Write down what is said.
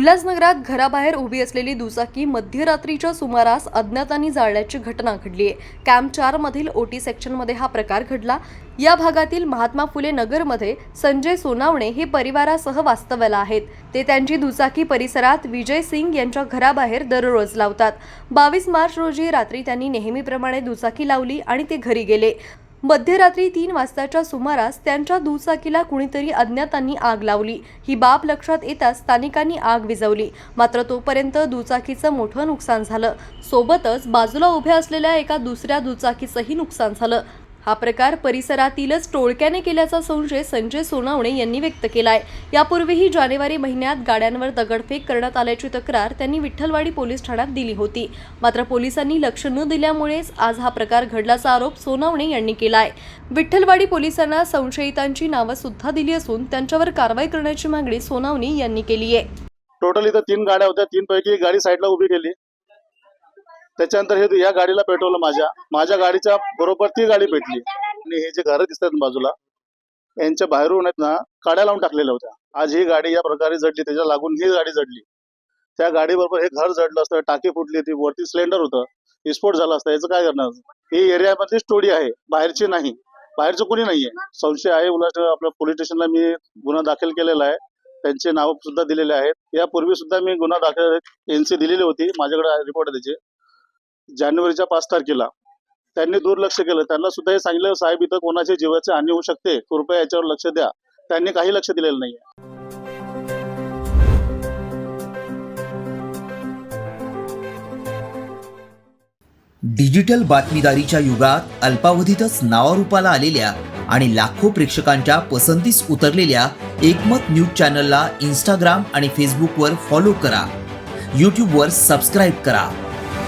उल्हासनगरात घराबाहेर उभी असलेली दुचाकी मध्यरात्रीच्या सुमारास अज्ञातांनी जाळल्याची घटना घडली आहे. कॅम्प चारमधील ओटी सेक्शनमध्ये हा प्रकार घडला. या भागातील महात्मा फुले नगरमध्ये संजय सोनावणे हे परिवारासह वास्तव्याला आहेत. ते त्यांची दुचाकी परिसरात विजय सिंग यांच्या घराबाहेर दररोज लावतात. बावीस मार्च रोजी रात्री त्यांनी नेहमीप्रमाणे दुचाकी लावली आणि ते घरी गेले. मध्यरात्री तीन वाजताच्या सुमारास त्यांच्या दुचाकीला कुणीतरी अज्ञातांनी आग लावली. ही बाब लक्षात येताच स्थानिकांनी आग विझवली. मात्र तोपर्यंत दुचाकीचं मोठं नुकसान झालं. सोबतच बाजूला उभ्या असलेल्या एका दुसऱ्या दुचाकीचंही नुकसान झालं. हा प्रकार परिसरातीलच टोळक्याने केल्याचा संशय संजय सोनावणे यांनी व्यक्त केलाय. यापूर्वीही जानेवारी महिन्यात गाड्यांवर दगडफेक करण्यात आल्याची तक्रार त्यांनी विठ्ठलवाडी पोलीस ठाण्यात दिली होती. मात्र पोलिसांनी लक्ष न दिल्यामुळेच आज हा प्रकार घडल्याचा आरोप सोनावणे यांनी केलाय. विठ्ठलवाडी पोलिसांना संशयितांची नावं सुद्धा दिली असून त्यांच्यावर कारवाई करण्याची मागणी सोनावणे यांनी केली आहे टोटल इथं तीन गाड्या होत्या. तीन पैकी एक गाडी साईडला उभी केली. त्याच्यानंतर हे या गाडीला पेटवलं माझ्या. माझ्या गाडीच्या बरोबर ती गाडी पेटली आणि हे जे घरं दिसतात बाजूला यांच्या बाहेरून आहेत ना काड्या लावून टाकलेल्या होत्या. आज ही गाडी या प्रकारे जडली त्याच्या लागून ही गाडी जडली. त्या गाडीबरोबर हे घर जडलं असतं टाकी फुटली ती वरती सिलेंडर होतं विस्फोट झाला असता याचं काय करणार? ही एरियामधली स्टोरी आहे बाहेरची नाही. बाहेरचं कोणी नाहीये. संशय आहे उलट आपल्या पोलीस स्टेशनला मी गुन्हा दाखल केलेला आहे. त्यांचे नाव सुद्धा दिलेले आहेत. यापूर्वी सुद्धा मी गुन्हा दाखल एनसी दिलेली होती. माझ्याकडे रिपोर्ट त्याचे. जानेवारीच्या पाच तारखेला. त्यांनी दुर्लक्ष केलं. त्यांना सुद्धा हे सांगितलं साहेब इथं कोणाच्या जीवाची हानी होऊ शकते. कृपया याच्यावर लक्ष द्या. त्यांनी काही लक्ष दिलेलं नाहीये. डिजिटल बातमीदारीच्या युगात अल्पावधीतच नावारूपाला आलेल्या आणि लाखो प्रेक्षकांच्या पसंतीस उतरलेल्या एकमत न्यूज चॅनलला इंस्टाग्राम आणि फेसबुकवर फॉलो करा. यूट्यूबवर सबस्क्राईब करा.